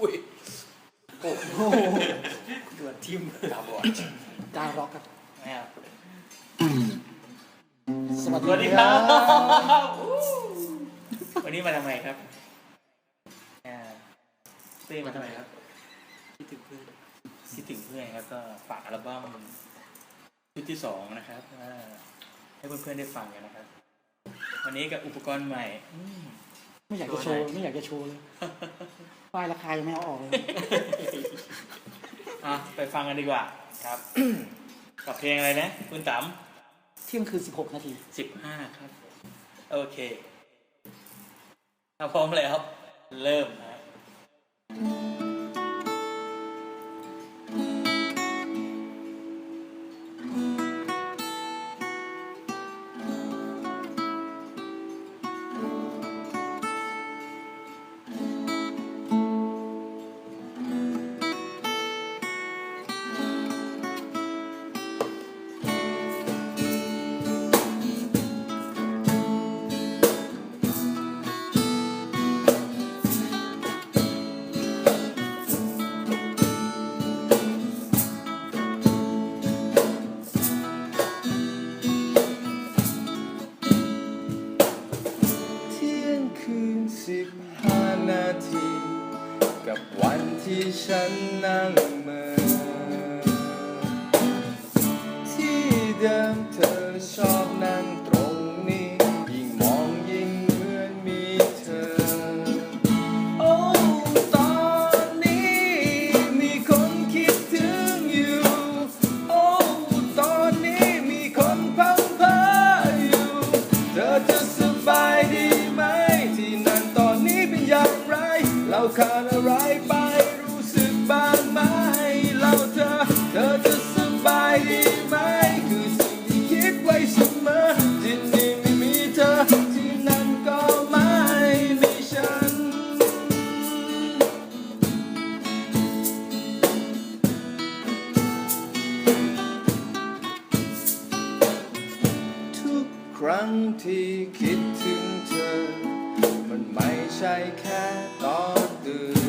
อุ้ยโอ้โหเดือดทิมตาบอดจาร็อกครับนะครับสวัสสวัสดีดีคครัรับบวันนี้มาทำไมครับอ่าเต้มาทำไมครับคิดถึงเพื่อนคิดถึงเพื่อนครับก็ฝากอัลบั้มชุดที่สองนะครับว่าให้เพื่อนๆได้ฟังกันนะครับ วันนี้กับอุปกรณ์ใหม่อืมไม่อยากจะโชว์ไม่อยากจะโชว์เลย ป้ายราคายังไม่เอาออกเลย อะไปฟังกันดีกว่าครับ กับเพลงอะไรนะ คุณต๋เที่ยงคืนสิบหกนาทีำสิบห้าครับ โอเคถ้าพร้อมแล้ว เริ่มนะเที่ฉันนั่งเมื่อที่เดิมเธอชอบนั่งตรงนี้ ยิ่งมองยิ่งเหมือนมีเธอ โอ้ตอนนี้มีคนคิดถึงอยู่ โอ้ตอนนี้มีคนพังเพออยู่ เธอจะสบายดีไหม ที่นั่นตอนนี้เป็นอย่างไร เราขาดอะไร ที่คิดถึงเธอ มันไม่ใช่แค่ตอนตื่น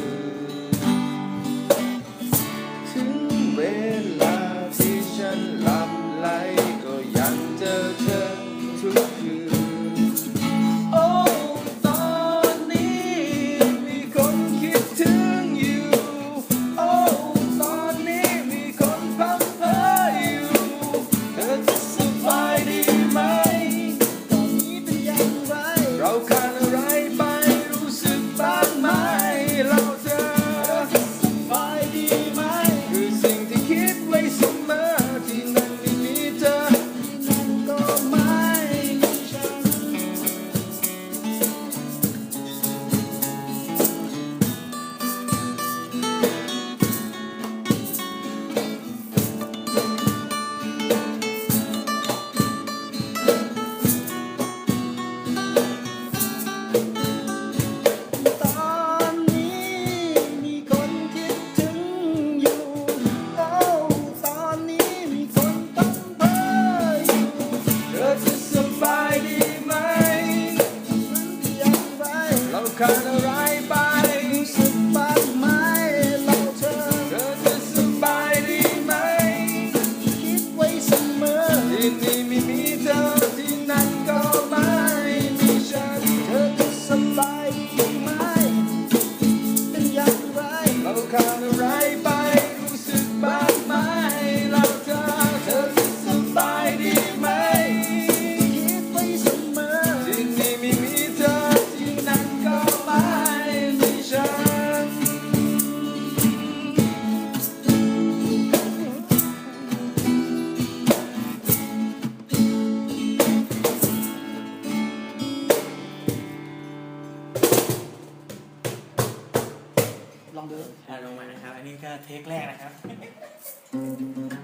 ลองดูอะลงมานะครับ อันนี้ก็เทคแรกนะครับ